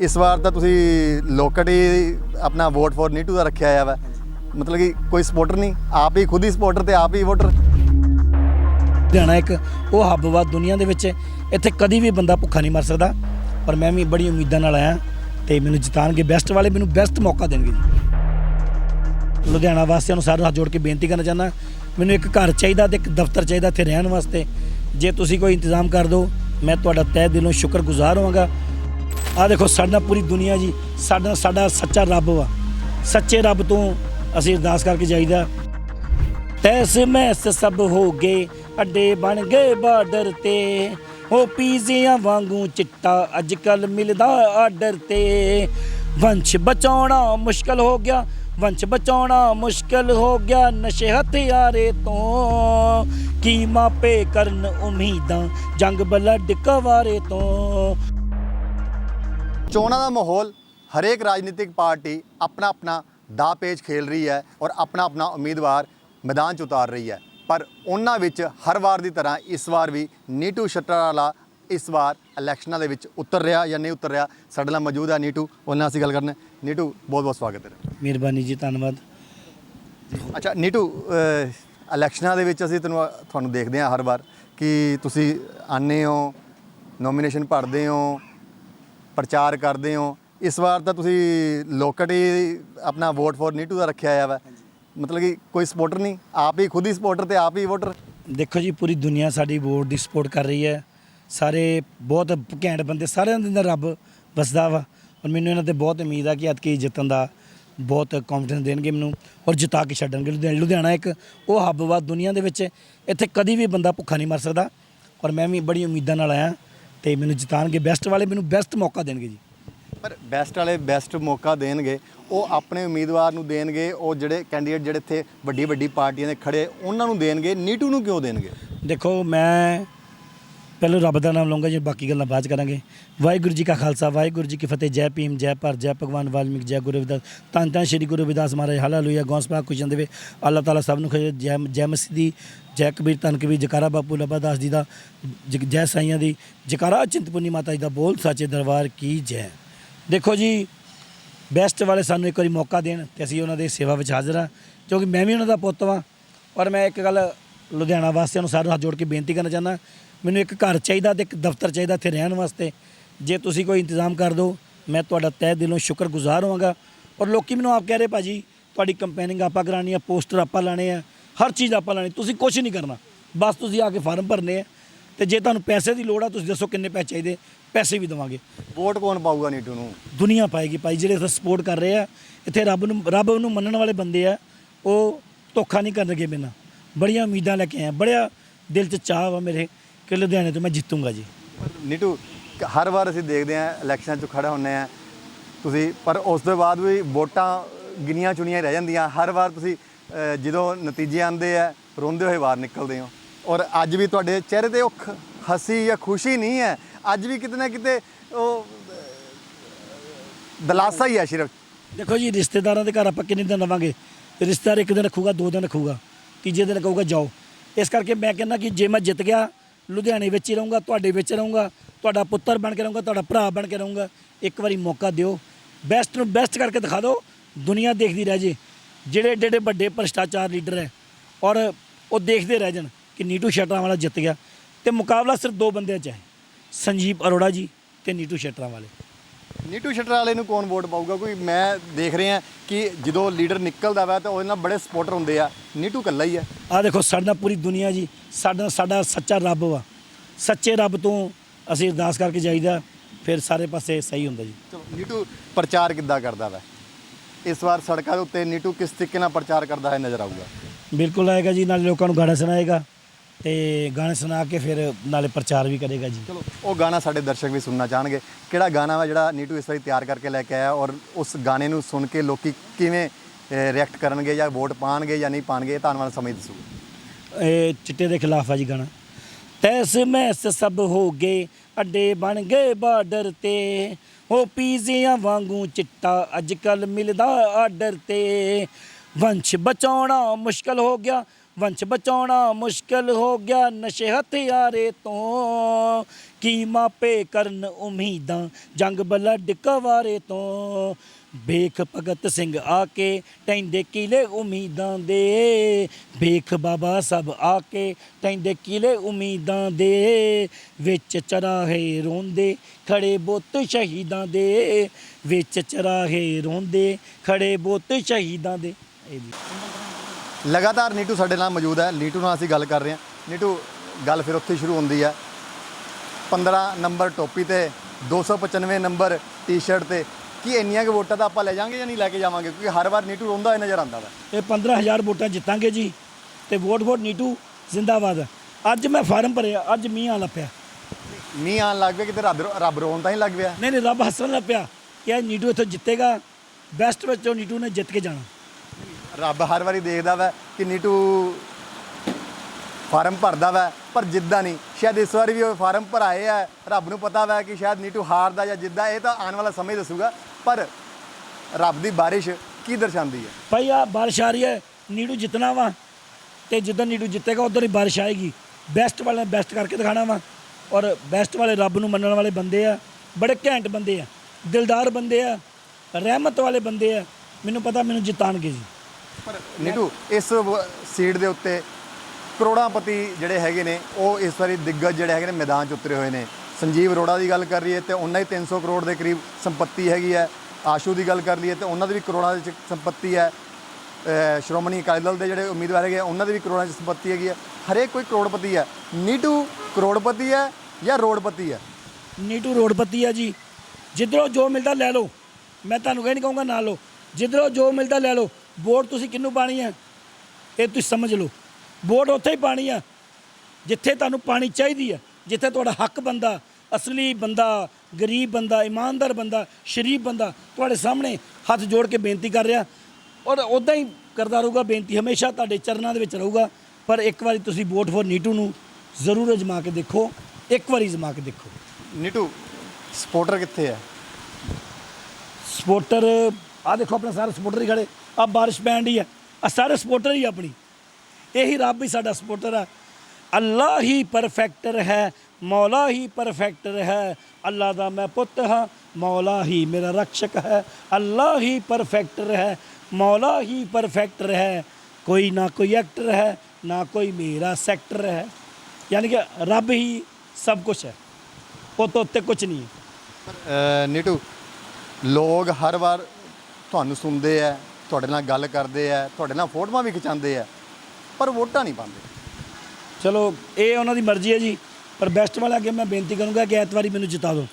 ਇਸ ਵਾਰ ਤਾਂ ਤੁਸੀਂ ਲੋਕਟ ਹੀ ਆਪਣਾ ਵੋਟ ਫॉर ਨੀਟੂ ਦਾ ਰੱਖਿਆ ਆ ਵਾ। ਮਤਲਬ ਕਿ ਕੋਈ ਸਪੋਰਟਰ ਨਹੀਂ, ਆਪ ਹੀ ਖੁਦ ਹੀ ਸਪੋਰਟਰ ਤੇ ਆਪ ਹੀ ਵੋਟਰ ਲੁਧਿਆਣਾ ਇੱਕ ਉਹ ਹੱਬ ਵਾ ਦੁਨੀਆ ਦੇ ਵਿੱਚ, ਇੱਥੇ ਕਦੀ ਵੀ ਬੰਦਾ ਭੁੱਖਾ ਨਹੀਂ ਮਰ ਸਕਦਾ। ਪਰ ਮੈਂ ਵੀ ਬੜੀ ਉਮੀਦਾਂ ਨਾਲ ਆਇਆ ਤੇ ਮੈਨੂੰ ਜਿਤਾਣਗੇ ਬੈਸਟ ਵਾਲੇ, ਮੈਨੂੰ ਬੈਸਟ ਮੌਕਾ ਦੇਣਗੇ ਜੀ। ਲੁਧਿਆਣਾ ਵਾਸੀਆਂ ਨੂੰ ਸਾਰਿਆਂ ਨੂੰ ਹੱਥ ਜੋੜ ਕੇ ਬੇਨਤੀ ਕਰਨਾ ਚਾਹੁੰਦਾ, ਮੈਨੂੰ ਇੱਕ ਘਰ ਚਾਹੀਦਾ ਤੇ ਇੱਕ ਦਫ਼ਤਰ ਚਾਹੀਦਾ ਇੱਥੇ ਰਹਿਣ ਵਾਸਤੇ। ਜੇ ਤੁਸੀਂ ਕੋਈ ਇੰਤਜ਼ਾਮ ਕਰ ਦਿਓ ਮੈਂ ਤੁਹਾਡਾ ਤਹਿ ਦਿਲੋਂ ਸ਼ੁਕਰਗੁਜ਼ਾਰ ਹੋਵਾਂਗਾ। ਆ ਦੇਖੋ, ਸਾਡਾ ਪੂਰੀ ਦੁਨੀਆ ਜੀ, ਸਾਡਾ ਸਾਡਾ ਸੱਚਾ ਰੱਬ ਵਾ। ਸੱਚੇ ਰੱਬ ਤੋਂ ਅਸੀਂ ਅਰਦਾਸ ਕਰਕੇ ਜਾਈਦਾ। ਤੈਸ ਮੈਸ ਸਭ ਹੋ ਗਏ, ਅੱਡੇ ਬਣ ਗਏ ਬਾਰਡਰ ਤੇ। ਉਹ ਪੀਜ਼ਿਆਂ ਵਾਂਗੂ ਚਿੱਟਾ ਅੱਜ ਕੱਲ ਮਿਲਦਾ ਆਰਡਰ ਤੇ। ਵੰਸ਼ ਬਚਾਉਣਾ ਮੁਸ਼ਕਲ ਹੋ ਗਿਆ, ਵੰਸ਼ ਬਚਾਉਣਾ ਮੁਸ਼ਕਲ ਹੋ ਗਿਆ ਨਸ਼ੇ ਹਥਿਆਰੇ ਤੋਂ। ਕੀ ਮਾਪੇ ਕਰਨ ਉਮੀਦਾਂ, ਜੰਗ ਬਲੱਡ ਕਵਾਰੇ ਤੋਂ। ਚੋਣਾਂ ਦਾ ਮਾਹੌਲ ਹਰੇਕ ਰਾਜਨੀਤਿਕ ਪਾਰਟੀ ਆਪਣਾ ਆਪਣਾ ਦਾ ਪੇਚ ਖੇਲ ਰਹੀ ਹੈ ਔਰ ਆਪਣਾ ਆਪਣਾ ਉਮੀਦਵਾਰ ਮੈਦਾਨ 'ਚ ਉਤਾਰ ਰਹੀ ਹੈ। ਪਰ ਉਹਨਾਂ ਵਿੱਚ ਹਰ ਵਾਰ ਦੀ ਤਰ੍ਹਾਂ ਇਸ ਵਾਰ ਵੀ ਨੀਟੂ ਸ਼ਟਰ ਵਾਲਾ ਇਸ ਵਾਰ ਇਲੈਕਸ਼ਨਾਂ ਦੇ ਵਿੱਚ ਉਤਰ ਰਿਹਾ ਜਾਂ ਨਹੀਂ ਉਤਰ ਰਿਹਾ ਸਾਡੇ ਨਾਲ ਮੌਜੂਦ ਹੈ ਨੀਟੂ ਉਹਨਾਂ ਨਾਲ ਅਸੀਂ ਗੱਲ ਕਰਨਾ। ਨੀਟੂ ਬਹੁਤ ਬਹੁਤ ਸਵਾਗਤ ਹੈ ਮਿਹਰਬਾਨੀ ਜੀ ਧੰਨਵਾਦ। ਅੱਛਾ ਨੀਟੂ ਇਲੈਕਸ਼ਨਾਂ ਦੇ ਵਿੱਚ ਅਸੀਂ ਤੁਹਾਨੂੰ ਤੁਹਾਨੂੰ ਦੇਖਦੇ ਹਾਂ ਹਰ ਵਾਰ ਕਿ ਤੁਸੀਂ ਆਨੇ ਹੋ ਨੋਮੀਨੇਸ਼ਨ ਭਰਦੇ ਹੋ ਪ੍ਰਚਾਰ ਕਰਦੇ ਹੋ। ਇਸ ਵਾਰ ਤਾਂ ਤੁਸੀਂ ਲੋਕਟ ਹੀ ਆਪਣਾ ਵੋਟ ਫॉर ਨੀਟੂ ਦਾ ਰੱਖਿਆ ਆ ਵਾ। ਮਤਲਬ ਕਿ ਕੋਈ ਸਪੋਰਟਰ ਨਹੀਂ, ਆਪ ਹੀ ਖੁਦ ਹੀ ਸਪੋਰਟਰ ਤੇ ਆਪ ਹੀ ਵੋਟਰ ਦੇਖੋ ਜੀ, ਪੂਰੀ ਦੁਨੀਆ ਸਾਡੀ ਵੋਟ ਦੀ ਸਪੋਰਟ ਕਰ ਰਹੀ ਹੈ। ਸਾਰੇ ਬਹੁਤ ਘੈਂਟ ਬੰਦੇ, ਸਾਰਿਆਂ ਦੇ ਰੱਬ ਵਸਦਾ ਵਾ। ਔਰ ਮੈਨੂੰ ਇਹਨਾਂ ਤੇ ਬਹੁਤ ਉਮੀਦ ਆ ਕਿ ਐਤਕੀ ਜਿੱਤਣ ਦਾ ਬਹੁਤ ਕੌਨਫੀਡੈਂਸ ਦੇਣਗੇ ਮੈਨੂੰ। ਔਰ ਜਿਤਾ ਕੇ ਛੱਡਣਗੇ। ਲੁਧਿਆਣਾ ਲੁਧਿਆਣਾ ਇੱਕ ਉਹ ਹੱਬ ਵਾ ਦੁਨੀਆ ਦੇ ਵਿੱਚ, ਇੱਥੇ ਕਦੀ ਵੀ ਬੰਦਾ ਭੁੱਖਾ ਨਹੀਂ ਮਰ ਸਕਦਾ। ਔਰ ਮੈਂ ਵੀ ਬੜੀ ਉਮੀਦਾਂ ਨਾਲ ਆਇਆ। ਤੇ ਮੈਨੂੰ ਜਿਤਾਣਗੇ ਬੈਸਟ ਵਾਲੇ ਮੈਨੂੰ ਬੈਸਟ ਮੌਕਾ ਦੇਣਗੇ ਜੀ। ਪਰ ਬੈਸਟ ਵਾਲੇ ਬੈਸਟ ਮੌਕਾ ਦੇਣਗੇ ਉਹ ਆਪਣੇ ਉਮੀਦਵਾਰ ਨੂੰ ਦੇਣਗੇ ਉਹ ਜਿਹੜੇ ਕੈਂਡੀਡੇਟ ਜਿਹੜੇ ਇੱਥੇ ਵੱਡੀ ਵੱਡੀ ਪਾਰਟੀਆਂ ਦੇ ਖੜੇ ਉਹਨਾਂ ਨੂੰ ਦੇਣਗੇ ਨੀਟੂ ਨੂੰ ਕਿਉਂ ਦੇਣਗੇ? ਦੇਖੋ ਮੈਂ ਪਹਿਲਾਂ ਰੱਬ ਦਾ ਨਾਮ ਲਵਾਂਗਾ, ਜੇ ਬਾਕੀ ਗੱਲਾਂ ਬਾਅਦ 'ਚ ਕਰਾਂਗੇ। ਵਾਹਿਗੁਰੂ ਜੀ ਕਾ ਖਾਲਸਾ, ਵਾਹਿਗੁਰੂ ਜੀ ਕੀ ਫਤਿਹ। ਜੈ ਭੀਮ, ਜੈ ਭਰ ਜੈ ਭਗਵਾਨ, ਵਾਲਮੀਕ, ਜੈ ਗੁਰੂ ਰਵਿਦਾਸ। ਧੰਨ ਧੰਨ ਸ਼੍ਰੀ ਗੁਰੂ ਰਵਿਦਾਸ ਮਹਾਰਾਜ। ਹਾਲੇਲੂਇਆ। ਗੌਂਸਪਾ ਖੁਸ਼ੀਆਂ ਦੇਵੇ ਅੱਲਾਹ ਤਾਲਾ ਸਭ ਨੂੰ ਖੁਸ਼ ਜੈ ਜੈ ਮਸੀਦੀ ਜੈ ਕਬੀਰ ਧੰਨ ਕਬੀਰ, ਜਕਾਰਾ ਬਾਪੂ ਲਬਾਦਾਸ ਜੀ ਦਾ ਜੈ ਸਾਈਆਂ ਦੀ, ਜਕਾਰਾ ਚਿੰਤਪੁਰਨੀ ਮਾਤਾ ਜੀ ਦਾ ਬੋਲ ਸਾਚੇ ਦਰਬਾਰ ਕੀ ਜੈ। ਦੇਖੋ ਜੀ, ਬੈਸਟ ਵਾਲੇ ਸਾਨੂੰ ਇੱਕ ਵਾਰੀ ਮੌਕਾ ਦੇਣ ਤੇ ਅਸੀਂ ਉਹਨਾਂ ਦੇ ਸੇਵਾ ਵਿੱਚ ਹਾਜ਼ਰ ਹਾਂ, ਕਿਉਂਕਿ ਮੈਂ ਵੀ ਉਹਨਾਂ ਦਾ ਪੁੱਤ ਵਾਂ। ਔਰ ਮੈਂ ਇੱਕ ਗੱਲ ਲੁਧਿਆਣਾ ਵਾਸੀਆਂ ਨੂੰ ਸਾਰਿਆਂ ਨੂੰ ਹੱਥ ਜੋੜ ਕੇ ਬੇਨਤੀ ਕਰਨਾ ਚਾਹੁੰਦਾ ਮੈਨੂੰ ਇੱਕ ਘਰ ਚਾਹੀਦਾ ਤੇ ਇੱਕ ਦਫ਼ਤਰ ਚਾਹੀਦਾ ਇੱਥੇ ਰਹਿਣ ਵਾਸਤੇ। ਜੇ ਤੁਸੀਂ ਕੋਈ ਇੰਤਜ਼ਾਮ ਕਰ ਦਿਓ ਮੈਂ ਤੁਹਾਡਾ ਤਹਿ ਦਿਲੋਂ ਸ਼ੁਕਰਗੁਜ਼ਾਰ ਹੋਵਾਂਗਾ। ਔਰ ਲੋਕੀ ਮੈਨੂੰ ਆਪ ਕਹਿ ਰਹੇ ਭਾਜੀ ਤੁਹਾਡੀ ਕੰਪੇਨਿੰਗ ਆਪਾਂ ਕਰਾਣੀ ਆ ਪੋਸਟਰ ਆਪਾਂ ਲਾਣੇ ਆ ਹਰ ਚੀਜ਼ ਆਪਾਂ ਲਾਣੀ ਤੁਸੀਂ ਕੁਝ ਨਹੀਂ ਕਰਨਾ। ਬਸ ਤੁਸੀਂ ਆ ਕੇ ਫਾਰਮ ਭਰਨੇ ਆ ਤੇ ਜੇ ਤੁਹਾਨੂੰ ਪੈਸੇ ਦੀ ਲੋੜ ਆ ਤੁਸੀਂ ਦੱਸੋ ਕਿੰਨੇ ਪੈਸੇ ਚਾਹੀਦੇ ਪੈਸੇ ਵੀ ਦੇਵਾਂਗੇ। ਵੋਟ ਕੌਣ ਪਾਊਗਾ ਨੀਟੂ ਨੂੰ? ਦੁਨੀਆ ਪਾਏਗੀ ਭਾਈ ਜਿਹੜੇ ਇੱਥੇ ਸਪੋਰਟ ਕਰ ਰਹੇ ਆ ਇੱਥੇ ਰੱਬ ਨੂੰ ਰੱਬ ਨੂੰ ਮੰਨਣ ਵਾਲੇ ਬੰਦੇ ਆ ਉਹ ਧੋਖਾ ਨਹੀਂ ਕਰਨਗੇ ਮੈਨਾਂ ਬੜੀਆਂ ਉਮੀਦਾਂ ਲੈ ਕੇ ਆਇਆ ਬੜਿਆ ਦਿਲ 'ਚ ਚਾਹ ਵਾ ਮੇਰੇ। ਕਿ ਲੁਧਿਆਣੇ ਤੋਂ ਮੈਂ ਜਿੱਤੂੰਗਾ ਜੀ। ਨੀਟੂ ਹਰ ਵਾਰ ਅਸੀਂ ਦੇਖਦੇ ਹਾਂ ਇਲੈਕਸ਼ਨ 'ਚ ਖੜੇ ਹੁੰਨੇ ਆ ਤੁਸੀਂ ਪਰ ਉਸ ਤੋਂ ਬਾਅਦ ਵੀ ਵੋਟਾਂ ਗਿਣੀਆਂ ਚੁਣੀਆਂ ਰਹਿ ਜਾਂਦੀਆਂ। ਹਰ ਵਾਰ ਤੁਸੀਂ ਜਦੋਂ ਨਤੀਜੇ ਆਉਂਦੇ ਆ ਰੋਂਦੇ ਹੋਏ ਬਾਹਰ ਨਿਕਲਦੇ ਹੋ। ਔਰ ਅੱਜ ਵੀ ਤੁਹਾਡੇ ਚਿਹਰੇ ਤੇ ਉਹ ਹੱਸੀ ਜਾਂ ਖੁਸ਼ੀ ਨਹੀਂ ਹੈ। ਅੱਜ ਵੀ ਕਿਤੇ ਨਾ ਕਿਤੇ ਉਹ ਦਲਾਸਾ ਹੀ ਹੈ ਸਿਰਫ। ਦੇਖੋ ਜੀ ਰਿਸ਼ਤੇਦਾਰਾਂ ਦੇ ਘਰ ਆਪਾਂ ਕਿੰਨੇ ਦਿਨ ਰਵਾਂਗੇ? ਰਿਸ਼ਤੇਦਾਰ ਇੱਕ ਦਿਨ ਰੱਖੂਗਾ ਦੋ ਦਿਨ ਰੱਖੂਗਾ। ਤੀਜੇ ਦਿਨ ਕਹੂਗਾ ਜਾਓ। ਇਸ ਕਰਕੇ ਮੈਂ ਕਹਿੰਦਾ ਕਿ ਜੇ ਮੈਂ ਜਿੱਤ ਗਿਆ ਲੁਧਿਆਣੇ ਵਿੱਚ ਹੀ ਰਹੂੰਗਾ, ਤੁਹਾਡੇ ਵਿੱਚ ਰਹੂੰਗਾ, ਤੁਹਾਡਾ ਪੁੱਤਰ ਬਣ ਕੇ ਰਹੂੰਗਾ, ਤੁਹਾਡਾ ਭਰਾ ਬਣ ਕੇ ਰਹੂੰਗਾ। ਇੱਕ ਵਾਰੀ ਮੌਕਾ ਦਿਓ। ਬੈਸਟ ਨੂੰ ਬੈਸਟ ਕਰਕੇ ਦਿਖਾ ਦਿਓ। ਦੁਨੀਆ ਦੇਖਦੀ ਰਹਿ ਜੇ। ਜਿਹੜੇ ਏਡੇ ਏਡੇ ਵੱਡੇ ਭ੍ਰਿਸ਼ਟਾਚਾਰ ਲੀਡਰ ਹੈ ਔਰ ਉਹ ਦੇਖਦੇ ਰਹਿ ਜਾਣ ਕਿ ਨੀਟੂ ਸ਼ਟਰਾਂ ਵਾਲਾ ਜਿੱਤ ਗਿਆ। ਤੇ ਮੁਕਾਬਲਾ ਸਿਰਫ ਦੋ ਬੰਦਿਆਂ 'ਚ ਹੈ। ਸੰਜੀਵ ਅਰੋੜਾ ਜੀ ਤੇ ਨੀਟੂ ਸ਼ਟਰਾਂ ਵਾਲੇ। ਨੀਟੂ ਸ਼ਟਰ ਵਾਲੇ ਨੂੰ ਕੌਣ ਵੋਟ ਪਾਊਗਾ? ਕੋਈ ਮੈਂ ਦੇਖ ਰਿਹਾ ਕਿ ਜਦੋਂ ਲੀਡਰ ਨਿਕਲਦਾ ਵਾ ਤਾਂ ਉਹਦੇ ਨਾਲ ਬੜੇ ਸਪੋਰਟਰ ਹੁੰਦੇ ਆ। ਨੀਟੂ ਇਕੱਲਾ ਹੀ ਆ। ਆ ਦੇਖੋ ਸਾਡਾ ਪੂਰੀ ਦੁਨੀਆ ਜੀ ਸਾਡਾ ਸਾਡਾ ਸੱਚਾ ਰੱਬ ਵਾ। ਸੱਚੇ ਰੱਬ ਤੋਂ ਅਸੀਂ ਅਰਦਾਸ ਕਰਕੇ ਜਾਈਦਾ ਫਿਰ ਸਾਰੇ ਪਾਸੇ ਸਹੀ ਹੁੰਦਾ ਜੀ। ਚਲੋ ਨੀਟੂ ਪ੍ਰਚਾਰ ਕਿੱਦਾਂ ਕਰਦਾ ਵਾ? ਇਸ ਵਾਰ ਸੜਕਾਂ ਦੇ ਉੱਤੇ ਨੀਟੂ ਕਿਸ ਤਰੀਕੇ ਨਾਲ ਪ੍ਰਚਾਰ ਕਰਦਾ ਹੈ ਨਜ਼ਰ ਆਊਗਾ? ਬਿਲਕੁਲ ਆਏਗਾ ਜੀ ਨਾਲੇ ਲੋਕਾਂ ਨੂੰ ਗਾਣਾ ਸੁਣਾਏਗਾ। ਤੇ ਗਾਣੇ ਸੁਣਾ ਕੇ ਫਿਰ ਨਾਲੇ ਪ੍ਰਚਾਰ ਵੀ ਕਰੇਗਾ ਜੀ। ਚਲੋ ਉਹ ਗਾਣਾ ਸਾਡੇ ਦਰਸ਼ਕ ਵੀ ਸੁਣਨਾ ਚਾਹਣਗੇ। ਕਿਹੜਾ ਗਾਣਾ ਵਾ ਜਿਹੜਾ ਨੀਟੂ ਇਸ ਵਾਰੀ ਤਿਆਰ ਕਰਕੇ ਲੈ ਕੇ ਆਇਆ ਔਰ ਉਸ ਗਾਣੇ ਨੂੰ ਸੁਣ ਕੇ ਲੋਕੀ ਕਿਵੇਂ ਰਿਐਕਟ ਕਰਨਗੇ ਜਾਂ ਵੋਟ ਪਾਣਗੇ ਜਾਂ ਨਹੀਂ ਪਾਣਗੇ ਇਹ ਤੁਹਾਨੂੰ ਸਮਝ ਦੱਸੂ। ਇਹ ਚਿੱਟੇ ਦੇ ਖਿਲਾਫ ਆ ਜੀ ਗਾਣਾ। ਤੈਸ ਮੈਸ ਸਭ ਹੋ ਗਏ ਅੱਡੇ ਬਣ ਗਏ ਬਾਰਡਰ ਤੇ। ਉਹ ਪੀਜ਼ਿਆਂ ਵਾਂਗੂ ਚਿੱਟਾ ਅੱਜ ਕੱਲ ਮਿਲਦਾ ਆਰਡਰ ਤੇ। ਵੰਸ਼ ਬਚਾਉਣਾ ਮੁਸ਼ਕਲ ਹੋ ਗਿਆ ਵੰਸ਼ ਬਚਾਉਣਾ ਮੁਸ਼ਕਲ ਹੋ ਗਿਆ, ਨਸ਼ੇ ਹਥਿਆਰੇ ਤੋਂ। ਕੀ ਮਾਪੇ ਕਰਨ ਉਮੀਦਾਂ, ਜੰਗ ਬਲੱਡ ਕਵਾਰੇ ਤੋਂ। ਵੇਖ ਭਗਤ ਸਿੰਘ ਆ ਕੇ ਟੈਂਦੇ ਕਿਲੇ ਉਮੀਦਾਂ ਦੇ। ਬੇਖ ਬਾਬਾ ਸਭ ਆ ਕੇ ਟੈਂਦੇ ਕਿਲੇ ਉਮੀਦਾਂ ਦੇ। ਵਿੱਚ ਚਰਾਹੇ ਰੋਂਦੇ ਖੜੇ ਬੁੱਤ ਸ਼ਹੀਦਾਂ ਦੇ। ਵਿੱਚ ਚਰਾਹੇ ਰੋਂਦੇ ਖੜੇ ਬੁੱਤ ਸ਼ਹੀਦਾਂ ਦੇ। ਲਗਾਤਾਰ ਨੀਟੂ ਸਾਡੇ ਨਾਲ ਮੌਜੂਦ ਹੈ। ਨੀਟੂ ਨਾਲ ਅਸੀਂ ਗੱਲ ਕਰ ਰਹੇ ਹਾਂ। ਨੀਟੂ ਗੱਲ ਫਿਰ ਉੱਥੇ ਸ਼ੁਰੂ ਹੁੰਦੀ ਹੈ। 15 ਨੰਬਰ ਟੋਪੀ ਤੇ 295 ਨੰਬਰ ਟੀ-ਸ਼ਰਟ ਤੇ ਕੀ ਇੰਨੀਆਂ ਕੁ ਵੋਟਾਂ ਤਾਂ ਆਪਾਂ ਲੈ ਜਾਾਂਗੇ ਜਾਂ ਨਹੀਂ ਲੈ ਕੇ ਜਾਵਾਂਗੇ? ਕਿਉਂਕਿ ਹਰ ਵਾਰ ਨੀਟੂ ਰੋਂਦਾ ਹੋਇਆ ਨਜ਼ਰ ਆਉਂਦਾ ਵਾ। ਇਹ 15000 ਵੋਟਾਂ ਜਿੱਤਾਂਗੇ ਜੀ ਤੇ ਵੋਟ ਵੋਟ ਨੀਟੂ ਜ਼ਿੰਦਾਬਾਦ। ਅੱਜ ਮੈਂ ਫਾਰਮ ਭਰਿਆ ਅੱਜ ਮੀਂਹ ਆਣ ਲੱਪਿਆ ਮੀਂਹ ਆਣ ਲੱਗ ਪਿਆ ਕਿਤੇ ਰੱਬ ਰੱਬ ਰੋਣ ਤਾਂ ਹੀ ਲੱਗ ਪਿਆ? ਨਹੀਂ ਨਹੀਂ ਰੱਬ ਹੱਸਣ ਲੱਪਿਆ ਕਿ ਇਹ ਨੀਟੂ ਇੱਥੋਂ ਜਿੱਤੇਗਾ। ਬੈਸਟ ਵਿੱਚੋਂ ਨੀਟੂ ਨੇ ਜਿੱਤ ਕੇ ਜਾਣਾ। ਰੱਬ ਹਰ ਵਾਰੀ ਦੇਖਦਾ ਵਾ ਕਿ ਨੀਟੂ ਫਾਰਮ ਭਰਦਾ ਵਾ, ਪਰ ਜਿੱਦਾਂ ਨਹੀਂ। ਸ਼ਾਇਦ ਇਸ ਵਾਰੀ ਵੀ ਉਹ ਫਾਰਮ ਭਰਾਏ ਆ, ਰੱਬ ਨੂੰ ਪਤਾ ਵਾ ਕਿ ਸ਼ਾਇਦ ਨੀਟੂ ਹਾਰਦਾ ਜਾਂ ਜਿੱਦਾਂ ਇਹ ਤਾਂ ਆਉਣ ਵਾਲਾ ਸਮੇਂ ਦੱਸੂਗਾ। ਪਰ ਰੱਬ ਦੀ ਬਾਰਿਸ਼ ਕੀ ਦਰਸਾਉਂਦੀ ਹੈ? ਭਾਈ ਆ ਬਾਰਿਸ਼ ਆ ਰਹੀ ਹੈ, ਨੀਟੂ ਜਿੱਤਣਾ ਵਾ, ਤੇ ਜਿੱਦਾਂ ਨੀਟੂ ਜਿੱਤੇਗਾ, ਉਧਰ ਹੀ ਬਾਰਿਸ਼ ਆਏਗੀ। ਬੈਸਟ ਵਾਲੇ ਨੇ ਬੈਸਟ ਕਰਕੇ ਦਿਖਾਣਾ ਵਾ, ਔਰ ਬੈਸਟ ਵਾਲੇ ਰੱਬ ਨੂੰ ਮੰਨਣ ਵਾਲੇ ਬੰਦੇ ਆ, ਬੜੇ ਘੈਂਟ ਬੰਦੇ ਆ, ਦਿਲਦਾਰ ਬੰਦੇ ਆ, ਰਹਿਮਤ ਵਾਲੇ ਬੰਦੇ ਆ, ਮੈਨੂੰ ਪਤਾ ਮੈਨੂੰ ਜਿਤਾਣਗੇ ਜੀ। ਨੀਟੂ ਇਸ ਸੀਟ ਦੇ ਉੱਤੇ ਕਰੋੜਾਂਪਤੀ ਜਿਹੜੇ ਹੈਗੇ ਨੇ ਉਹ ਇਸ ਵਾਰੀ ਦਿੱਗਜ ਜਿਹੜੇ ਹੈਗੇ ਨੇ ਮੈਦਾਨ 'ਚ ਉਤਰੇ ਹੋਏ ਨੇ। ਸੰਜੀਵ ਅਰੋੜਾ ਦੀ ਗੱਲ ਕਰ ਲਈਏ ਤੇ ਉਹਨਾਂ ਹੀ 300 ਕਰੋੜ ਦੇ ਕਰੀਬ ਸੰਪਤੀ ਹੈਗੀ ਹੈ। ਆਸ਼ੂ ਦੀ ਗੱਲ ਕਰ ਲਈਏ ਤੇ ਉਹਨਾਂ ਦੀ ਵੀ ਕਰੋੜਾਂ ਦੇ ਵਿੱਚ ਸੰਪਤੀ ਹੈ। ਸ਼੍ਰੋਮਣੀ ਅਕਾਲੀ ਦਲ ਦੇ ਜਿਹੜੇ ਉਮੀਦਵਾਰ ਹੈਗੇ ਆ, ਉਹਨਾਂ ਦੀ ਵੀ ਕਰੋੜਾਂ 'ਚ ਸੰਪਤੀ ਹੈਗੀ ਹੈ। ਹਰੇਕ ਕੋਈ ਕਰੋੜਪਤੀ ਹੈ। ਨੀਟੂ ਕਰੋੜਪਤੀ ਹੈ ਜਾਂ ਰੋੜਪਤੀ ਹੈ? ਨੀਟੂ ਰੋਡਪਤੀ ਹੈ ਜੀ। ਜਿੱਧਰੋਂ ਜੋ ਮਿਲਦਾ ਲੈ ਲਓ। ਮੈਂ ਤੁਹਾਨੂੰ ਕਹਿ ਨਹੀਂ ਕਹੂੰਗਾ ਨਾ ਲਓ। ਜਿੱਧਰੋਂ ਜੋ ਮਿਲਦਾ ਲੈ ਲਓ। ਵੋਟ ਤੁਸੀਂ ਕਿਹਨੂੰ ਪਾਣੀ ਹੈ ਇਹ ਤੁਸੀਂ ਸਮਝ ਲਓ। ਵੋਟ ਉੱਥੇ ਹੀ ਪਾਣੀ ਆ ਜਿੱਥੇ ਤੁਹਾਨੂੰ ਪਾਣੀ ਚਾਹੀਦੀ ਹੈ ਜਿੱਥੇ ਤੁਹਾਡਾ ਹੱਕ ਬੰਦਾ ਅਸਲੀ ਬੰਦਾ ਗਰੀਬ ਬੰਦਾ ਇਮਾਨਦਾਰ ਬੰਦਾ ਸ਼ਰੀਫ ਬੰਦਾ ਤੁਹਾਡੇ ਸਾਹਮਣੇ ਹੱਥ ਜੋੜ ਕੇ ਬੇਨਤੀ ਕਰ ਰਿਹਾ। ਔਰ ਉਦਾਂ ਹੀ ਕਰਦਾ ਰਹੂਗਾ ਬੇਨਤੀ ਹਮੇਸ਼ਾ ਤੁਹਾਡੇ ਚਰਨਾਂ ਦੇ ਵਿੱਚ ਰਹੂਗਾ। ਪਰ ਇੱਕ ਵਾਰੀ ਤੁਸੀਂ ਵੋਟ ਫॉर ਨੀਟੂ ਨੂੰ ਜ਼ਰੂਰ ਅਜਮਾ ਕੇ ਦੇਖੋ। ਇੱਕ ਵਾਰੀ ਅਜਮਾ ਕੇ ਦੇਖੋ। ਨੀਟੂ ਸਪੋਰਟਰ ਕਿੱਥੇ ਹੈ ਸਪੋਰਟਰ ਆ ਦੇਖੋ ਆਪਣੇ ਸਾਰੇ ਸਪੋਰਟਰ ਹੀ ਖੜੇ। ਆ ਬਾਰਿਸ਼ ਪੈਣ ਡਈ ਆ। ਆ ਸਾਰੇ ਸਪੋਰਟਰ ਹੀ ਆਪਣੀ। ਇਹੀ ਰੱਬ ਹੀ ਸਾਡਾ ਸਪੋਰਟਰ ਹੈ ਅੱਲਾ ਹੀ ਪਰਫੈਕਟਰ ਹੈ, ਮੌਲਾ ਹੀ ਪਰਫੈਕਟਰ ਹੈ। ਅੱਲਾ ਦਾ ਮੈਂ ਪੁੱਤ ਹਾਂ, ਮੌਲਾ ਹੀ ਮੇਰਾ ਰਕਸ਼ਕ ਹੈ। ਅੱਲਾ ਹੀ ਪਰਫੈਕਟਰ ਹੈ, ਮੌਲਾ ਹੀ ਪਰਫੈਕਟਰ ਹੈ। ਕੋਈ ਨਾ ਕੋਈ ਐਕਟਰ ਹੈ, ਨਾ ਕੋਈ ਮੇਰਾ ਸੈਕਟਰ ਹੈ। ਯਾਨੀ ਕਿ ਰੱਬ ਹੀ ਸਭ ਕੁਝ ਹੈ। ਉਹ ਤੋਂ ਉੱਤੇ ਕੁਝ ਨਹੀਂ ਹੈ। ਨੀਟੂ, ਲੋਕ ਹਰ ਵਾਰ ਤੁਹਾਨੂੰ ਸੁਣਦੇ ਆ ਤੁਹਾਡੇ ਨਾਲ ਗੱਲ ਕਰਦੇ ਆ, ਤੁਹਾਡੇ ਨਾਲ ਫੋਟੋਆਂ ਵੀ ਖਿਚਾਉਂਦੇ ਆ, ਪਰ ਵੋਟਾਂ ਨਹੀਂ ਪਾਉਂਦੇ। ਚਲੋ, ਇਹ ਉਹਨਾਂ ਦੀ ਮਰਜ਼ੀ ਹੈ ਜੀ, ਪਰ ਬੈਸਟ ਵਾਲਾ ਅੱਗੇ ਮੈਂ ਬੇਨਤੀ ਕਰੂੰਗਾ ਕਿ ਐਤਵਾਰੀ ਮੈਨੂੰ ਜਿਤਾ ਦਿਓ।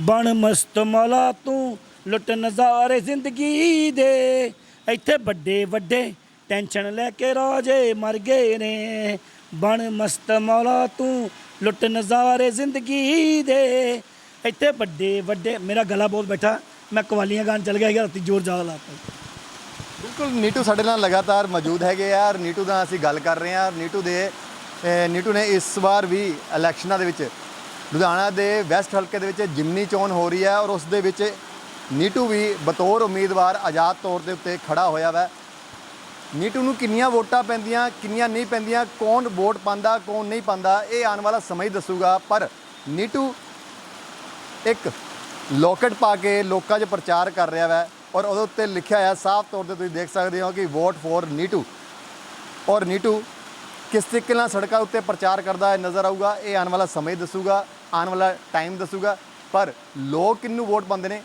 ਬਣ ਮਸਤ ਮੌਲਾ ਤੂੰ, ਲੁੱਟ ਨਜ਼ਾਰੇ ਜ਼ਿੰਦਗੀ ਦੇ। ਇੱਥੇ ਵੱਡੇ ਵੱਡੇ ਟੈਨਸ਼ਨ ਲੈ ਕੇ ਰਾਜੇ ਮਰ ਗਏ ਨੇ। ਬਣ ਮਸਤ ਮੌਲਾ ਤੂੰ, ਲੁੱਟ ਨਜ਼ਾਰੇ ਜ਼ਿੰਦਗੀ ਦੇ। ਇੱਥੇ ਵੱਡੇ ਵੱਡੇ, ਮੇਰਾ ਗਲਾ ਬਹੁਤ ਬੈਠਾ, ਮੈਂ ਕਵਾਲੀਆਂ ਗਾਣ ਚੱਲ ਗਿਆ ਸੀ ਰਾਤੀ ਜ਼ੋਰ ਜ਼ਿਆਦਾ ਲਾਤਾ। ਬਿਲਕੁਲ, ਨੀਟੂ ਸਾਡੇ ਨਾਲ ਲਗਾਤਾਰ ਮੌਜੂਦ ਹੈਗੇ ਆ ਔਰ ਨੀਟੂ ਦਾ ਅਸੀਂ ਗੱਲ ਕਰ ਰਹੇ ਹਾਂ ਔਰ ਨੀਟੂ ਦੇ, ਅਹ, ਨੀਟੂ ਨੇ ਇਸ ਵਾਰ ਵੀ ਇਲੈਕਸ਼ਨਾਂ ਦੇ ਵਿੱਚ ਲੁਧਿਆਣਾ ਦੇ ਵੈਸਟ ਹਲਕੇ ਦੇ ਵਿੱਚ ਜਿਮਨੀ ਚੋਣ ਹੋ ਰਹੀ ਹੈ ਔਰ ਉਸ ਦੇ ਵਿੱਚ ਨੀਟੂ ਵੀ ਬਤੌਰ ਉਮੀਦਵਾਰ ਆਜ਼ਾਦ ਤੌਰ ਦੇ ਉੱਤੇ ਖੜਾ ਹੋਇਆ ਵਾ। ਨੀਟੂ ਨੂੰ ਕਿੰਨੀਆਂ ਵੋਟਾਂ ਪੈਂਦੀਆਂ, ਕਿੰਨੀਆਂ ਨਹੀਂ ਪੈਂਦੀਆਂ, ਕੌਣ ਵੋਟ ਪਾਉਂਦਾ, ਕੌਣ ਨਹੀਂ ਪਾਉਂਦਾ, ਇਹ ਆਉਣ ਵਾਲਾ ਸਮਾਂ ਹੀ ਦੱਸੂਗਾ। ਪਰ ਨੀਟੂ ਇੱਕ ਲੋਕਟ ਪਾ ਕੇ ਲੋਕਾਂ 'ਚ ਪ੍ਰਚਾਰ ਕਰ ਰਿਹਾ ਵੈ। ਔਰ ਉਹਦੇ ਉੱਤੇ ਲਿਖਿਆ ਹੋਇਆ ਸਾਫ਼ ਤੌਰ ਤੇ ਤੁਸੀਂ ਦੇਖ ਸਕਦੇ ਹੋ ਕਿ ਵੋਟ ਫॉर ਨੀਟੂ। ਔਰ ਨੀਟੂ ਕਿਸ ਤਰੀਕੇ ਨਾਲ ਸੜਕਾਂ ਉੱਤੇ ਪ੍ਰਚਾਰ ਕਰਦਾ ਹੈ ਨਜ਼ਰ ਆਊਗਾ, ਇਹ ਆਉਣ ਵਾਲਾ ਸਮੇਂ ਦੱਸੂਗਾ, ਆਉਣ ਵਾਲਾ ਟਾਈਮ ਦੱਸੂਗਾ। ਪਰ ਲੋਕ ਕਿੰਨੂੰ ਵੋਟ ਪਾਉਂਦੇ ਨੇ?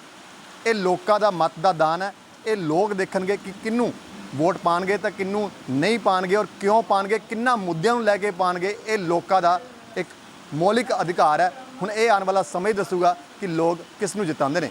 ਇਹ ਲੋਕਾਂ ਦਾ ਮਤ ਦਾ ਦਾਨ ਹੈ। ਇਹ ਲੋਕ ਦੇਖਣਗੇ ਕਿ ਕਿਹਨੂੰ ਵੋਟ ਪਾਣਗੇ ਤਾਂ ਕਿਹਨੂੰ ਨਹੀਂ ਪਾਣਗੇ ਔਰ ਕਿਉਂ ਪਾਣਗੇ, ਕਿੰਨਾ ਮੁੱਦਿਆਂ ਨੂੰ ਲੈ ਕੇ ਪਾਣਗੇ, ਇਹ ਲੋਕਾਂ ਦਾ ਇੱਕ ਮੌਲਿਕ ਅਧਿਕਾਰ ਹੈ। ਹੁਣ ਇਹ ਆਉਣ ਵਾਲਾ ਸਮੇਂ ਦੱਸੂਗਾ ਕਿ ਲੋਕ ਕਿਸ ਨੂੰ ਜਿਤਾਉਂਦੇ ਨੇ।